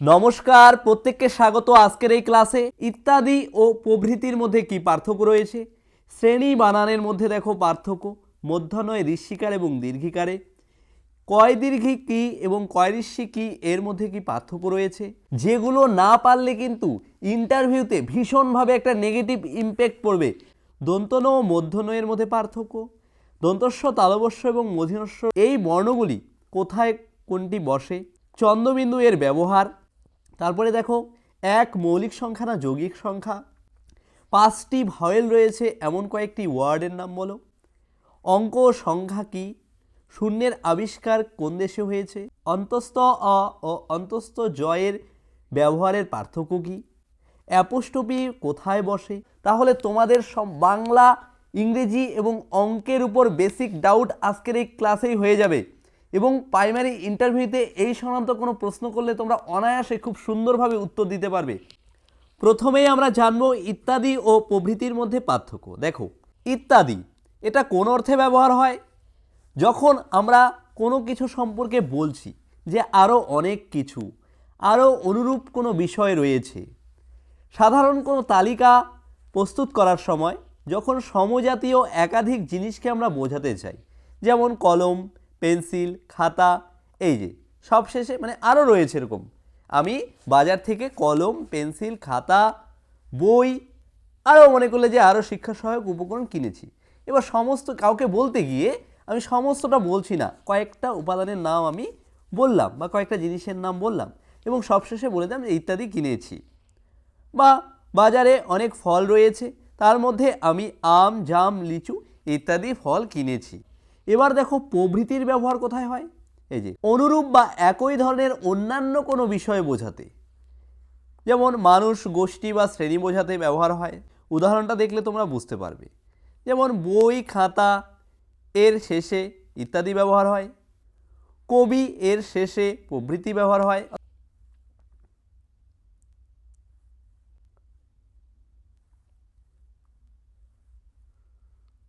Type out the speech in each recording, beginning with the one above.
নমস্কার, প্রত্যেককে স্বাগত আজকের এই ক্লাসে। ইত্যাদি ও প্রভৃতির মধ্যে কি পার্থক্য রয়েছে? শ্রেণি বানানের মধ্যে দেখো পার্থক্য, মধ্যাহ্নয় ঋষিকার এবং দীর্ঘিকারে। কয় দীর্ঘি কি এবং কয় ঋষি কি, এর মধ্যে কি পার্থক্য রয়েছে? যেগুলো না পারলে কিন্তু ইন্টারভিউতে ভীষণভাবে একটা নেগেটিভ ইম্প্যাক্ট পড়বে। দন্তন ও মধ্যনয়ের মধ্যে পার্থক্য, দন্তস্ব তালবস্য এবং মধিনস্ব, এই বর্ণগুলি কোথায় কোনটি বসে? চন্দ্রবিন্দু এর ব্যবহার তারপরে দেখো, এক মৌলিক সংখ্যা না যৌগিক সংখ্যা। পাঁচটি ভয়েল রয়েছে, এমন কয়েকটি ওয়ার্ডের নাম বলো। অঙ্ক সংখ্যা কি? শূন্যের আবিষ্কার কোন দেশে হয়েছে? অন্তস্থ অ ও অন্তস্থ জয়ের ব্যবহারের পার্থক্য কি? অ্যাপোস্টপি কোথায় বসে? তাহলে তোমাদের সব বাংলা, ইংরেজি এবং অঙ্কের উপর বেসিক ডাউট আজকের এই ক্লাসেই হয়ে যাবে। এবং প্রাইমারি ইন্টারভিউতে এই সংক্রান্ত কোনো প্রশ্ন করলে তোমরা অনায়াসে খুব সুন্দরভাবে উত্তর দিতে পারবে। প্রথমেই আমরা জানব ইত্যাদি ও প্রভৃতির মধ্যে পার্থক্য। দেখো, ইত্যাদি, এটা কোন অর্থে ব্যবহার হয়? যখন আমরা কোনো কিছু সম্পর্কে বলছি যে আরও অনেক কিছু আরও অনুরূপ কোনো বিষয় রয়েছে, সাধারণ কোনো তালিকা প্রস্তুত করার সময়, যখন সমজাতীয় একাধিক জিনিসকে আমরা বোঝাতে চাই, যেমন কলম পেন্সিল, খাতা, এই যে সবশেষে মানে আরও রয়েছে এরকম। আমি বাজার থেকে কলম, পেন্সিল, খাতা, বই আরও মনে করলে যে আরও শিক্ষা সহায়ক উপকরণ কিনেছি। এবার সমস্ত কাউকে বলতে গিয়ে আমি সমস্তটা বলছি না, কয়েকটা উপাদানের নাম আমি বললাম বা কয়েকটা জিনিসের নাম বললাম এবং সবশেষে বলে দিলাম ইত্যাদি কিনেছি। বা বাজারে অনেক ফল রয়েছে, তার মধ্যে আমি আম, জাম, লিচু ইত্যাদি ফল কিনেছি। এবার দেখো প্রভৃতির ব্যবহার কোথায় হয়? এই যে, অনুরূপ বা একই ধরনের অন্যান্য কোনো বিষয় বোঝাতে। যেমন মানুষ, গোষ্ঠী বা শ্রেণি বোঝাতে ব্যবহার হয়। উদাহরণটা দেখলে তোমরা বুঝতে পারবে। যেমন বই, খাতা, এর শেষে ইত্যাদি ব্যবহার হয়। কবি, এর শেষে প্রভৃতি ব্যবহার হয়।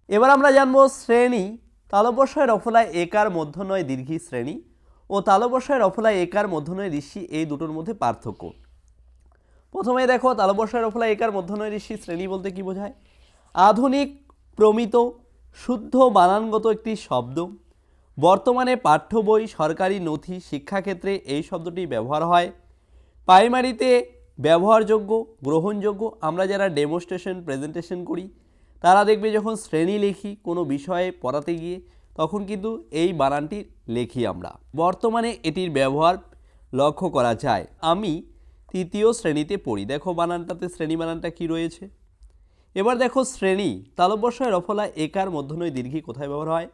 এবার আমরা জানব শ্রেণি তালবস্যয় রফলায় একার মধ্যনয় দীর্ঘী শ্রেণি ও তালবস্যয় রফলায় একার মধ্যনয় ঋষি এই দুটোর মধ্যে পার্থক্য। প্রথমে দেখো তালবস্যয় রফলায় একার মধ্যনয় ঋষি শ্রেণি বলতে কি বোঝায়? আধুনিক, প্রমিত, শুদ্ধ বানানগত একটি শব্দ। বর্তমানে পাঠ্য বই, সরকারি নথি, শিক্ষাক্ষেত্রে এই শব্দটি ব্যবহার হয়। প্রাইমারিতে ব্যবহারযোগ্য, গ্রহণযোগ্য। আমরা যারা ডেমোস্ট্রেশন, প্রেজেন্টেশন করি তারা দেখবে যখন শ্রেণি লিখি কোনো বিষয়ে পড়াতে গিয়ে, তখন কিন্তু এই বানানটি লিখি আমরা। বর্তমানে এটির ব্যবহার লক্ষ্য করা যায়। আমি তৃতীয় শ্রেণীতে পড়ি। দেখো বানানটাতে শ্রেণি বানানটা কি রয়েছে? এবার দেখো শ্রেণি। তালবস্যয় রফলা একার মধ্যনয় দীর্ঘী কোথায় ব্যবহার হয়?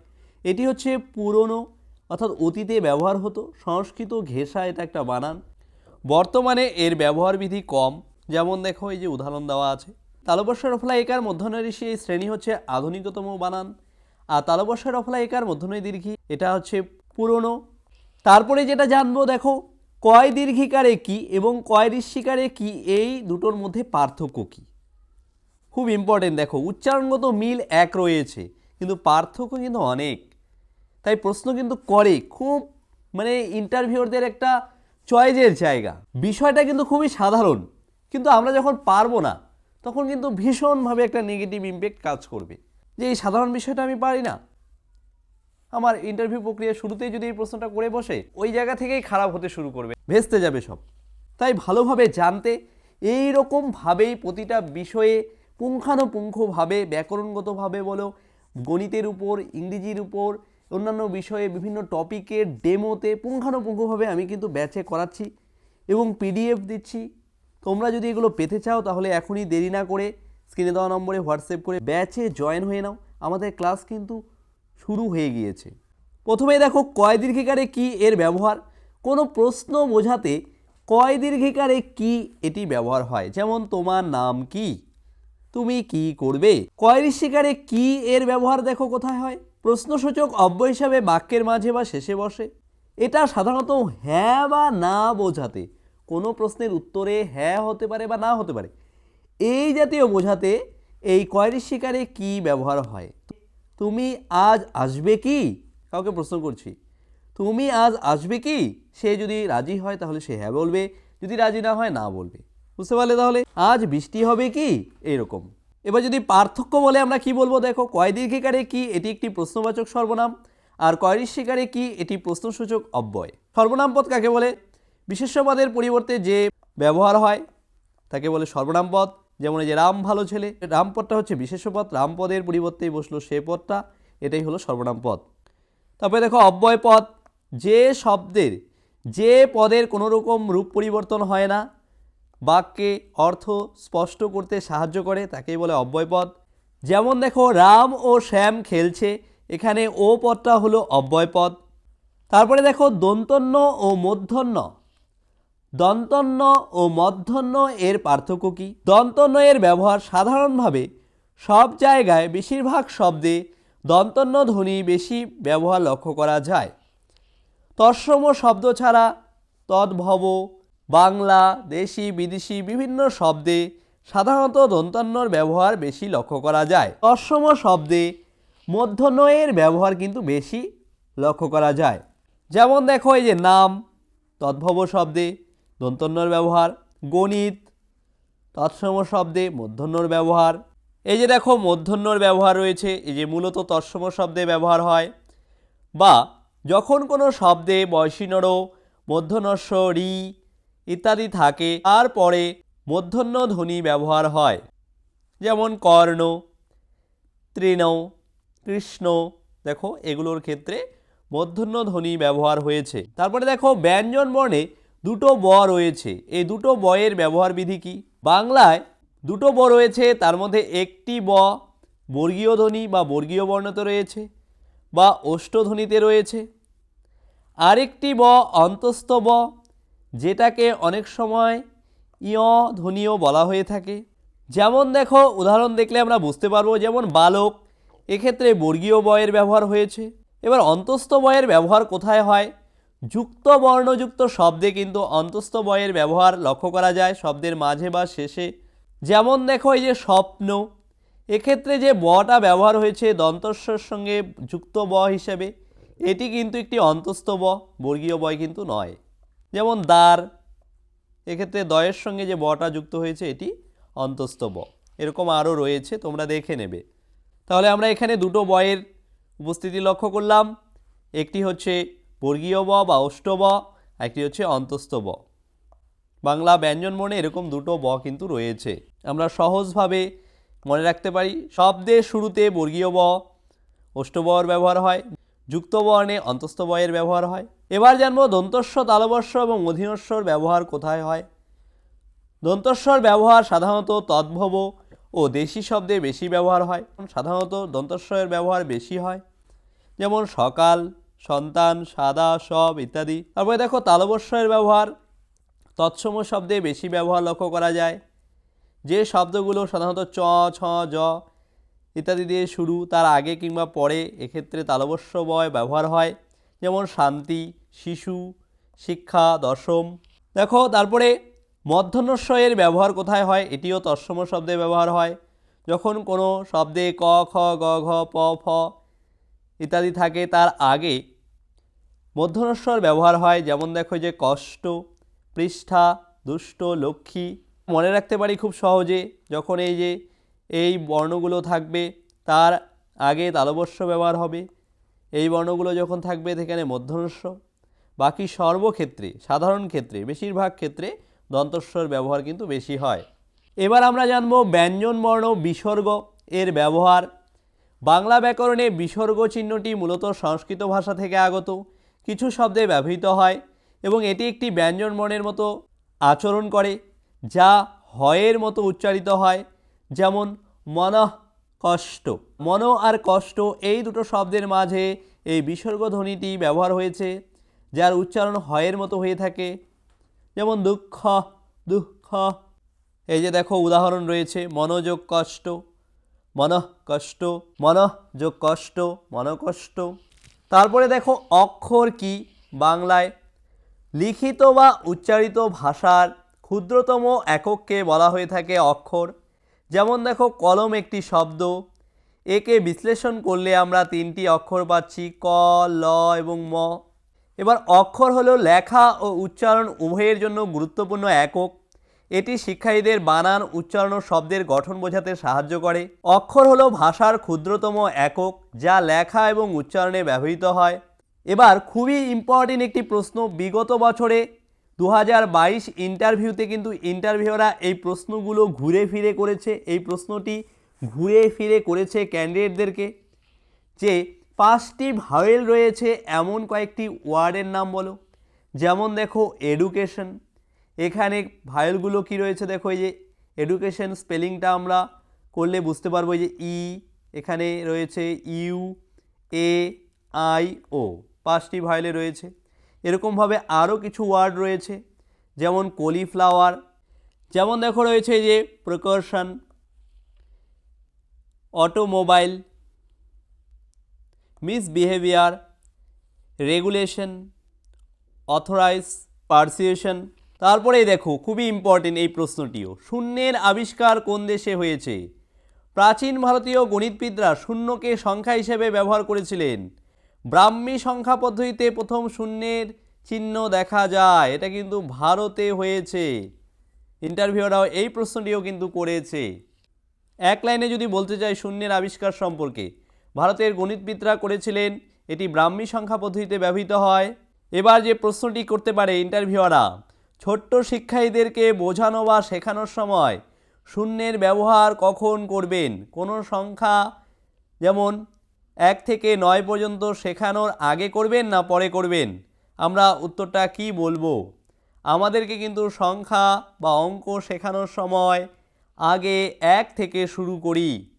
এটি হচ্ছে পুরনো, অর্থাৎ অতীতে ব্যবহার হতো, সংস্কৃত ঘেঁষা এটা একটা বানান। বর্তমানে এর ব্যবহার বিধি কম। যেমন দেখো এই যে উদাহরণ দেওয়া আছে। তালবস্যয় রফলা একার ঋষি এই শ্রেণি হচ্ছে আধুনিকতম বানান। আর তালবস্যয় রফলা একার মধ্যনয় দীর্ঘী, এটা হচ্ছে পুরনো। তারপরে যেটা জানব, দেখো, কয় দীর্ঘিকারে কি এবং কয় ঋষিকারে কি এই দুটোর মধ্যে পার্থক্য কী? খুব ইম্পর্টেন্ট দেখো, উচ্চারণগত মিল এক রয়েছে, কিন্তু পার্থক্য কিন্তু অনেক। তাই প্রশ্ন কিন্তু করে, খুব মানে ইন্টারভিউরদের একটা চয়েজের জায়গা। বিষয়টা কিন্তু খুবই সাধারণ, কিন্তু আমরা যখন পারব না তখন কিন্তু ভীষণভাবে একটা নেগেটিভ ইম্প্যাক্ট কাজ করবে। যে এই সাধারণ বিষয়টা আমি পারি না। আমার ইন্টারভিউ প্রক্রিয়া শুরুতেই যদি এই প্রশ্নটা করে বসে, ওই জায়গা থেকেই খারাপ হতে শুরু করবে, ভেস্তে যাবে সব। তাই ভালোভাবে জানতে এই রকমভাবেই প্রতিটা বিষয়ে পুঙ্খানুপুঙ্খভাবে, ব্যাকরণগতভাবে বলো, গণিতের উপর, ইংরেজির উপর, অন্যান্য বিষয়ে বিভিন্ন টপিকের ডেমোতে পুঙ্খানুপুঙ্খভাবে আমি কিন্তু ব্যাচে করাচ্ছি এবং পিডিএফ দিচ্ছি। তোমরা যদি এগুলো পেতে চাও, তাহলে এখনই দেরি না করে স্ক্রিনে দেওয়া নম্বরে হোয়াটসঅ্যাপ করে ব্যাচে জয়েন হয়ে নাও। আমাদের ক্লাস কিন্তু শুরু হয়ে গিয়েছে। প্রথমে দেখো, কয় দীর্ঘিকারে কি এর ব্যবহার? কোনো প্রশ্ন বোঝাতে কয় দীর্ঘিকারে কি এটি ব্যবহার হয়? যেমন, তোমার নাম কি? তুমি কি করবে? কয় ঋষিকারে কি এর ব্যবহার দেখো কোথায় হয়? প্রশ্নসূচক অব্য হিসাবে বাক্যের মাঝে বা শেষে বসে। এটা সাধারণত হ্যাঁ বা না বোঝাতে। কোনো প্রশ্নের উত্তরে হ্যাঁ হতে পারে বা না হতে পারে। এই জাতীয় বোঝাতে এই কয় ঋষিকারে কি ব্যবহার হয়? তুমি আজ আসবে কি? কাউকে প্রশ্ন করছি। তুমি আজ আসবে কি? সে যদি রাজি হয় তাহলে সে হ্যাঁ বলবে। যদি রাজি না হয় না বলবে। বুঝতে পারলে তাহলে? আজ বৃষ্টি হবে কি? এইরকম এবার যদি পার্থক্য বলে আমরা কি বলব? দেখো কয় দীর্ঘিকারে কি? এটি একটি প্রশ্নবাচক সর্বনাম। আর কয় ঋষিকারে কি? এটি প্রশ্নসূচক অব্যয়। সর্বনাম পদ কাকে বলে? বিশেষ্য পদের পরিবর্তে যে ব্যবহার হয়, তাকে বলে সর্বনাম পদ। যেমন এই যে রাম ভালো ছেলে, রাম পদটা হচ্ছে বিশেষ্য পদ রাম পদের পরিবর্তেই বসল সে পদটা, এটাই হলো সর্বনাম পদ। তারপরে দেখো অব্যয় পদ। যে শব্দের, যে পদের কোনো রকম রূপ পরিবর্তন হয় না, বাক্যে অর্থ স্পষ্ট করতে সাহায্য করে, তাকেই বলে অব্যয় পদ। যেমন দেখো রাম ও শ্যাম খেলছে, এখানে ও পদটা হলো অব্যয় পদ। তারপরে দেখো দন্তন্য ও মূর্ধন্য দন্তন্য ও মধ্যন্য এর পার্থক্য কী? দন্তন্য এর ব্যবহার সাধারণভাবে সব জায়গায় বেশিরভাগ শব্দে দন্তন্য ধ্বনি বেশি ব্যবহার লক্ষ্য করা যায়। তৎসম শব্দ ছাড়া তদ্ভব, বাংলা, দেশি, বিদেশি বিভিন্ন শব্দে সাধারণত দন্তন্যর ব্যবহার বেশি লক্ষ্য করা যায়। তৎসম শব্দে মধ্যনয়ের ব্যবহার কিন্তু বেশি লক্ষ্য করা যায়। যেমন দেখো এই যে নাম, তদ্ভব শব্দে দন্তন্যর ব্যবহার, গণিত, তৎসম শব্দে মধ্যন্যর ব্যবহার। এই যে দেখো মধ্যন্যর ব্যবহার রয়েছে, এই যে মূলত তৎসম শব্দে ব্যবহার হয়। বা যখন কোনো শব্দে বয়সীনর মধ্যনস্য, রি ইত্যাদি থাকে, তারপরে মধ্যন্য ধ্বনি ব্যবহার হয়। যেমন কর্ণ, তৃণ, কৃষ্ণ, দেখো, এগুলোর ক্ষেত্রে মধ্যন্য ধ্বনি ব্যবহার হয়েছে। তারপরে দেখো, ব্যঞ্জন বর্ণে দুটো ব রয়েছে। এই দুটো বয়ের ব্যবহার বিধি কি? বাংলায় দুটো ব রয়েছে, তার মধ্যে একটি ব বর্গীয় ধ্বনি বা বর্গীয় বর্ণতে রয়েছে বা অষ্টধ্বনিতে রয়েছে। আরেকটি ব অন্তস্থ ব, যেটাকে অনেক সময় ইয় ধ্বনিও বলা হয়ে থাকে। যেমন দেখো, উদাহরণ দেখলে আমরা বুঝতে পারব, যেমন বালক, এক্ষেত্রে বর্গীয় বয়ের ব্যবহার হয়েছে। এবার অন্তস্থ বয়ের ব্যবহার কোথায় হয়? যুক্ত বর্ণযুক্ত শব্দে কিন্তু অন্তস্থ বয়ের ব্যবহার লক্ষ্য করা যায় শব্দের মাঝে বা শেষে। যেমন দেখো এই যে স্বপ্ন, এক্ষেত্রে যে বটা ব্যবহার হয়েছে দন্তস্বর সঙ্গে যুক্ত ব হিসেবে, এটি কিন্তু একটি অন্তস্থ ব, বর্গীয় বয় কিন্তু নয়। যেমন দ্বার, এক্ষেত্রে দয়ের সঙ্গে যে বটা যুক্ত হয়েছে এটি অন্তস্থ ব। এরকম আরও রয়েছে, তোমরা দেখে নেবে। তাহলে আমরা এখানে দুটো বয়ের উপস্থিতি লক্ষ্য করলাম। একটি হচ্ছে বর্গীয় ব বা অষ্ট ব, একটি হচ্ছে অন্তস্থ ব। বাংলা ব্যঞ্জন মনে এরকম দুটো ব কিন্তু রয়েছে। আমরা সহজভাবে মনে রাখতে পারি, শব্দের শুরুতে বর্গীয় ব অষ্টবর ব্যবহার হয়, যুক্ত বর্ণে অন্তস্থ বয়ের ব্যবহার হয়। এবার জানব দন্তস্ব তালবস্য এবং অধীনস্বর ব্যবহার কোথায় হয়? দন্তস্বর ব্যবহার সাধারণত তদ্ভব ও দেশি শব্দে বেশি ব্যবহার হয়। সাধারণত দন্তস্বরের ব্যবহার বেশি হয়। যেমন সকাল সন্তান, সাদা, সব ইত্যাদি। তারপরে দেখো তালবস্যের ব্যবহার। তৎসম শব্দে বেশি ব্যবহার লক্ষ্য করা যায়। যে শব্দগুলো সাধারণত চ, ছ, জ ইত্যাদি দিয়ে শুরু, তার আগে কিংবা পরে এক্ষেত্রে তালবস্য বয় ব্যবহার হয়। যেমন শান্তি, শিশু, শিক্ষা, দশম। দেখো, তারপরে মধ্যনস্বয়ের ব্যবহার কোথায় হয়? এটিও তৎসম শব্দে ব্যবহার হয়। যখন কোনো শব্দে ক, খ, গ, ঘ, প, ফ ইত্যাদি থাকে, তার আগে মধ্যনস্বর ব্যবহার হয়, যেমন দেখো যে কষ্ট, পৃষ্ঠা, দুষ্ট, লক্ষ্মী। মনে রাখতে পারি খুব সহজে যখন এই যে এই বর্ণগুলো থাকবে, তার আগে তালবস্য ব্যবহার হবে। এই বর্ণগুলো যখন থাকবে সেখানে মধ্যনস্য বাকি সর্বক্ষেত্রে, সাধারণ ক্ষেত্রে, বেশিরভাগ ক্ষেত্রে দন্তস্বর ব্যবহার কিন্তু বেশি হয়। এবার আমরা জানব ব্যঞ্জন বর্ণ বিসর্গ এর ব্যবহার। বাংলা ব্যাকরণে বিসর্গ চিহ্নটি মূলত সংস্কৃত ভাষা থেকে আগত। কিছু শব্দে ব্যবহৃত হয় এবং এটি একটি ব্যঞ্জন বর্ণের মতো আচরণ করে, যা হয়ের মতো উচ্চারিত হয়, যেমন মনঃ কষ্ট। মন আর কষ্ট এই দুটো শব্দের মাঝে এই বিসর্গ ধ্বনিটি ব্যবহার হয়েছে, যার উচ্চারণ হয়ের মতো হয়ে থাকে, যেমন দুঃখ দুঃখ। এই যে দেখো, উদাহরণ রয়েছে, মনোযোগ কষ্ট, মনঃ কষ্ট, মনঃ যোগ কষ্ট মনকষ্ট তারপরে দেখো অক্ষর কি? বাংলায় লিখিত বা উচ্চারিত ভাষার ক্ষুদ্রতম একককে বলা হয়ে থাকে অক্ষর। যেমন দেখো কলম একটি শব্দ, একে বিশ্লেষণ করলে আমরা তিনটি অক্ষর পাচ্ছি, ক, ল এবং ম। এবার অক্ষর হলো লেখা ও উচ্চারণ উভয়ের জন্য গুরুত্বপূর্ণ একক। এটি শিক্ষার্থীদের বানান, উচ্চারণ শব্দের গঠন বোঝাতে সাহায্য করে। অক্ষর হলো ভাষার ক্ষুদ্রতম একক, যা লেখা এবং উচ্চারণে ব্যবহৃত হয়। এবার খুবই ইম্পর্টেন্ট একটি প্রশ্ন। বিগত বছরে দু হাজার বাইশ ইন্টারভিউতে কিন্তু ইন্টারভিউরা এই প্রশ্নগুলো ঘুরে ফিরে করেছে। এই প্রশ্নটি ঘুরে ফিরে করেছে ক্যান্ডিডেটদেরকে যে, পাঁচটি ভাওয়েল রয়েছে, এমন কয়েকটি ওয়ার্ডের নাম বলো। যেমন দেখো এডুকেশন এখানে ভাওয়েলগুলো কি রয়েছে? দেখো এই যে এডুকেশন স্পেলিংটা আমরা করলে বুঝতে পারব যে ই, এখানে রয়েছে ইউ, এ, আই, ও। পাঁচটি ভাওয়েলে রয়েছে। এরকমভাবে আরও কিছু ওয়ার্ড রয়েছে, যেমন কলিফ্লাওয়ার যেমন দেখো রয়েছে যে প্রকর্শন automobile misbehaviour regulation authorise persecution তারপরেই দেখো, খুবই ইম্পর্টেন্ট এই প্রশ্নটিও। শূন্যের আবিষ্কার কোন দেশে হয়েছে? প্রাচীন ভারতীয় গণিতবিদরা শূন্যকে সংখ্যা হিসেবে ব্যবহার করেছিলেন। ব্রাহ্মী সংখ্যা পদ্ধতিতে প্রথম শূন্যের চিহ্ন দেখা যায়। এটা কিন্তু ভারতে হয়েছে। ইন্টারভিউরাও এই প্রশ্নটিও কিন্তু করেছে। এক লাইনে যদি বলতে চাই শূন্যের আবিষ্কার সম্পর্কে, ভারতের গণিতবিদরা করেছিলেন, এটি ব্রাহ্মী সংখ্যা পদ্ধতিতে ব্যবহৃত হয়। এবার যে প্রশ্নটি করতে পারে ইন্টারভিউয়াররা ছোট্ট শিক্ষার্থীদেরকে বোঝানো বা শেখানোর সময় শূন্যের ব্যবহার কখন করবেন? কোনো সংখ্যা যেমন এক থেকে নয় পর্যন্ত শেখানোর আগে করবেন না পরে করবেন? আমরা উত্তরটা কি বলব? আমাদেরকে কিন্তু সংখ্যা বা অঙ্ক শেখানোর সময় আগে এক থেকে শুরু করি।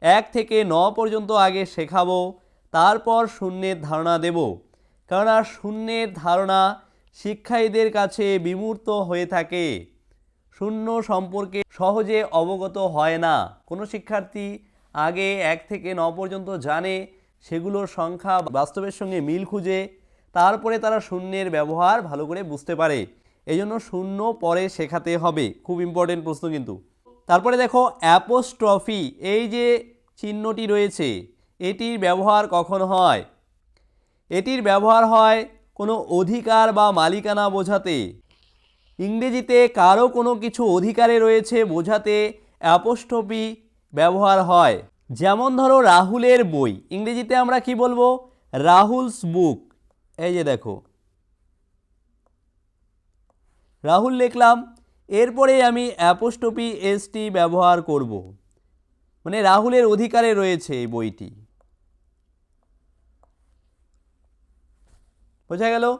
এক থেকে ন পর্যন্ত আগে শেখাবো, তারপর শূন্যের ধারণা দেব। কেননা শূন্যের ধারণা শিক্ষার্থীদের কাছে বিমূর্ত হয়ে থাকে। শূন্য সম্পর্কে সহজে অবগত হয় না। কোনো শিক্ষার্থী আগে এক থেকে ন পর্যন্ত জানে, সেগুলোর সংখ্যা বাস্তবের সঙ্গে মিল খুঁজে, তারপরে তারা শূন্যের ব্যবহার ভালো করে বুঝতে পারে। এই জন্য শূন্য পরে শেখাতে হবে। খুব ইম্পর্টেন্ট প্রশ্ন কিন্তু। তারপরে দেখো, অ্যাপোস্ট্রফি, এই যে চিহ্নটি রয়েছে, এটির ব্যবহার কখন হয়? এটির ব্যবহার হয় কোনো অধিকার বা মালিকানা বোঝাতে। ইংরেজিতে কারও কোনো কিছু অধিকারে রয়েছে বোঝাতে অ্যাপোস্টপি ব্যবহার হয়। যেমন ধরো রাহুলের বই। ইংরেজিতে আমরা কি বলব? রাহুলস বুক। এই যে দেখো। রাহুল লিখলাম, এরপরে আমি অ্যাপোস্টপি এসটি ব্যবহার করব। মানে রাহুলের অধিকারে রয়েছে এই বইটি। বোঝা গেল?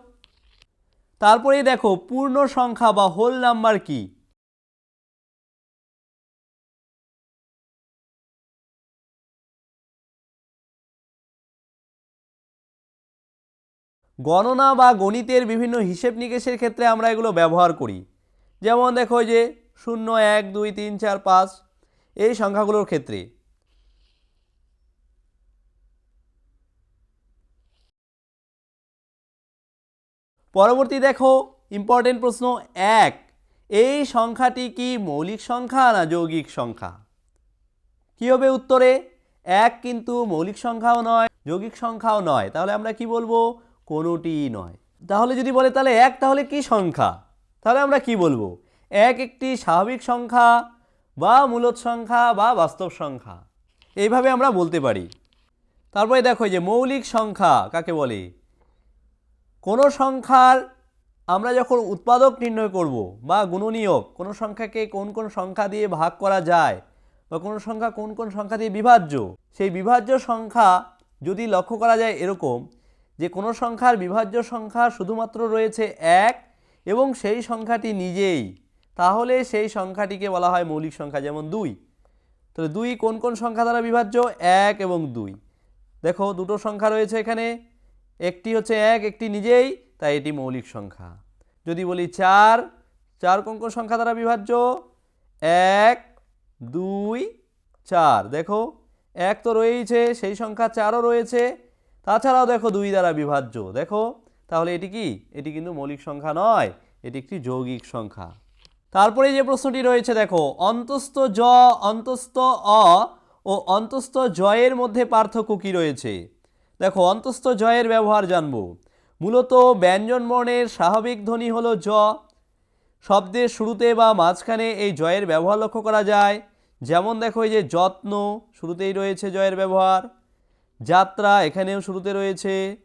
তারপরেই দেখো, পূর্ণ সংখ্যা বা হোল নাম্বার কি? গণনা বা গণিতের বিভিন্ন হিসেব নিকেশের ক্ষেত্রে আমরা এগুলো ব্যবহার করি। যেমন দেখো যে শূন্য, এক, দুই, তিন, চার, পাঁচ, এই সংখ্যাগুলোর ক্ষেত্রে। পরবর্তী দেখো ইম্পর্টেন্ট প্রশ্ন এক, এই সংখ্যাটি কি মৌলিক সংখ্যা না যৌগিক সংখ্যা? কী হবে উত্তরে? এক কিন্তু মৌলিক সংখ্যাও নয়, যৌগিক সংখ্যাও নয়। তাহলে আমরা কি বলব? কোনোটিই নয়। তাহলে যদি বলে তাহলে এক, তাহলে কি সংখ্যা? তাহলে আমরা কি বলব? এক একটি স্বাভাবিক সংখ্যা বা মূলত সংখ্যা বা বাস্তব সংখ্যা। এইভাবে আমরা বলতে পারি। তারপরে দেখো যে মৌলিক সংখ্যা কাকে বলে? কোনো সংখ্যার আমরা যখন উৎপাদক নির্ণয় করব বা গুণনীয়ক, কোনো সংখ্যাকে কোন কোন সংখ্যা দিয়ে ভাগ করা যায় বা কোনো সংখ্যা কোন কোন সংখ্যা দিয়ে বিভাজ্য, সেই বিভাজ্য সংখ্যা যদি লক্ষ্য করা যায় এরকম যে কোনো সংখ্যার বিভাজ্য সংখ্যা শুধুমাত্র রয়েছে এক এবং সেই সংখ্যাটি নিজেই, তাহলে সেই সংখ্যাটিকে বলা হয় মৌলিক সংখ্যা যেমন দুই। তাহলে দুই কোন কোন সংখ্যা দ্বারা বিভাজ্য? এক এবং দুই। দেখো দুটো সংখ্যা রয়েছে এখানে। একটি হচ্ছে এক, একটি নিজেই, তাই এটি মৌলিক সংখ্যা। যদি বলি চার চার কোন কোন সংখ্যা দ্বারা বিভাজ্য? এক, দুই, চার। দেখো, এক তো রয়েইছে, সেই সংখ্যা চারও রয়েছে। তাছাড়াও দেখো দুই দ্বারা বিভাজ্য। দেখো, তাহলে এটি কি? এটি কিন্তু মৌলিক সংখ্যা নয়, এটি একটি যৌগিক সংখ্যা। তারপরে যে প্রশ্নটি রয়েছে, দেখো, অন্তস্থ জ, অন্তস্থ অ ও অন্তস্থ জয়ের মধ্যে পার্থক্য কি রয়েছে? দেখো, অন্তস্থ জয়ের ব্যবহার জানব। মূলত ব্যঞ্জন বর্ণের স্বাভাবিক ধ্বনি হলো জ। শব্দের শুরুতে বা মাঝখানে এই জয়ের ব্যবহার লক্ষ্য করা যায়। যেমন দেখো, এই যে যত্ন, শুরুতেই রয়েছে জয়ের ব্যবহার। যাত্রা, এখানেও শুরুতে রয়েছে।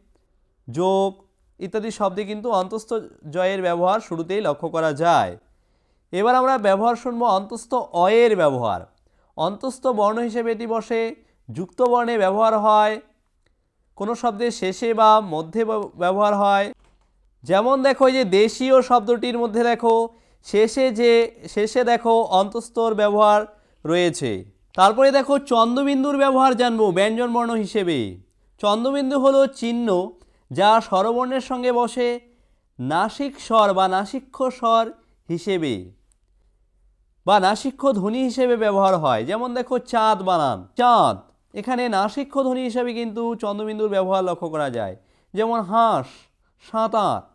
যোগ, ইত্যাদি শব্দে কিন্তু অন্তস্থ জয়ের ব্যবহার শুরুতেই লক্ষ্য করা যায়। এবার আমরা ব্যবহার শুনব অন্তস্থ অয়ের ব্যবহার। অন্তস্থ বর্ণ হিসেবে এটি বসে, যুক্ত বর্ণে ব্যবহার হয়। কোনো শব্দের শেষে বা মধ্যে ব্যব- ব্যবহার হয়। যেমন দেখো যে দেশীয় শব্দটির মধ্যে দেখো, শেষে যে, শেষে দেখো অন্তস্তর ব্যবহার রয়েছে। তারপরে দেখো চন্দ্রবিন্দুর ব্যবহার জানব, ব্যঞ্জন বর্ণ হিসেবে। চন্দ্রবিন্দু হলো চিহ্ন যা স্বরবর্ণের সঙ্গে বসে নাসিক স্বর বা নাসিক্ষ স্বর হিসেবে বা নাসিক্ষ ধ্বনি হিসেবে ব্যবহার হয়। যেমন দেখো চাঁদ বানান, চাঁদ। এখানে নাসিক্ষ ধ্বনি হিসেবে কিন্তু চন্দ্রবিন্দুর ব্যবহার লক্ষ্য করা যায়। যেমন হাঁস, সাঁতার।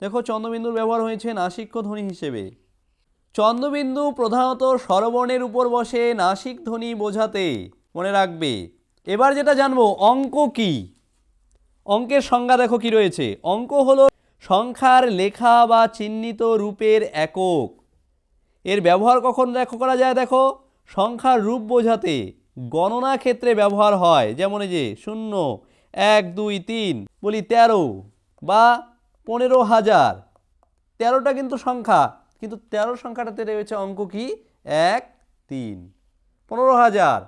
দেখো চন্দ্রবিন্দুর ব্যবহার হয়েছে নাসিক্য ধ্বনি হিসেবে। চন্দ্রবিন্দু প্রধানত স্বরবর্ণের উপর বসে নাসিক ধ্বনি বোঝাতে মনে রাখবে। এবার যেটা জানব, অঙ্ক কি? অঙ্কের সংজ্ঞা দেখো কি রয়েছে। অঙ্ক হলো সংখ্যার লেখা বা চিহ্নিত রূপের একক। এর ব্যবহার কখন দেখো করা যায় দেখো? সংখ্যার রূপ বোঝাতে। গণনা ক্ষেত্রে ব্যবহার হয়। যেমন এই যে শূন্য, এক, দুই, তিন, বলি তেরো বা পনেরো হাজার। তেরোটা কিন্তু সংখ্যা, কিন্তু তেরো সংখ্যাটাতে রয়েছে অঙ্ক কি? এক, তিন, পনেরো হাজার।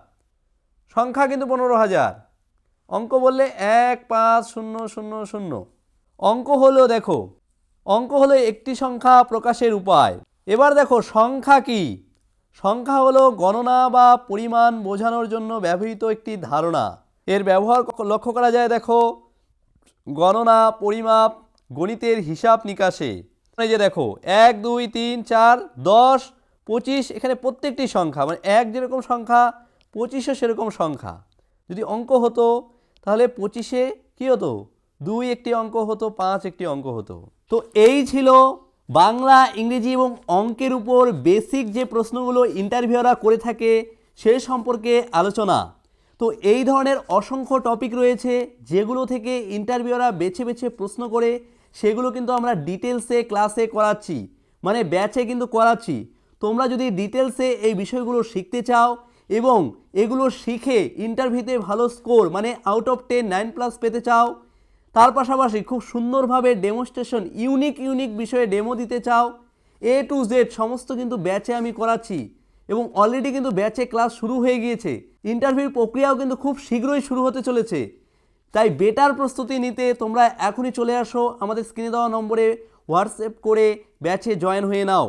সংখ্যা কিন্তু পনেরো হাজার। অঙ্ক বললে এক, পাঁচ, শূন্য শূন্য শূন্য। অঙ্ক হলো দেখো, অঙ্ক হলো একটি সংখ্যা প্রকাশের উপায়। এবার দেখো সংখ্যা কি? সংখ্যা হলো গণনা বা পরিমাণ বোঝানোর জন্য ব্যবহৃত একটি ধারণা। এর ব্যবহার লক্ষ্য করা যায়, দেখো, গণনা, পরিমাপ, গণিতের হিসাব নিকাশে। যে দেখো, এক, দুই, তিন, চার, দশ, পঁচিশ, এখানে প্রত্যেকটি সংখ্যা মানে এক যেরকম সংখ্যা, পঁচিশও সেরকম সংখ্যা। যদি অঙ্ক হতো, তাহলে পঁচিশে কী হতো? দুই একটি অঙ্ক হতো, পাঁচ একটি অঙ্ক হতো। তো এই ছিল বাংলা, ইংরেজি এবং অঙ্কের উপর বেসিক যে প্রশ্নগুলো ইন্টারভিউরা করে থাকে, সে সম্পর্কে আলোচনা। তো এই ধরনের অসংখ্য টপিক রয়েছে, যেগুলো থেকে ইন্টারভিউরা বেছে বেছে প্রশ্ন করে, সেগুলো কিন্তু আমরা ডিটেলসে ক্লাসে করাচ্ছি। মানে ব্যাচে কিন্তু করাচ্ছি। তোমরা যদি ডিটেলসে এই বিষয়গুলো শিখতে চাও এবং এগুলো শিখে ইন্টারভিউতে ভালো স্কোর মানে out of ten nine plus পেতে চাও তার পাশাপাশি খুব সুন্দরভাবে ডেমোস্ট্রেশন ইউনিক ইউনিক বিষয়ে ডেমো দিতে চাও। এ টু জেড সমস্ত কিন্তু ব্যাচে আমি করাচ্ছি এবং অলরেডি কিন্তু ব্যাচে ক্লাস শুরু হয়ে গিয়েছে। ইন্টারভিউর প্রক্রিয়াও কিন্তু খুব শীঘ্রই শুরু হতে চলেছে। তাই বেটার প্রস্তুতি নিতে তোমরা এখনই চলে আসো। আমাদের স্ক্রিনে দেওয়া নম্বরে হোয়াটসঅ্যাপ করে ব্যাচে জয়েন হয়ে নাও।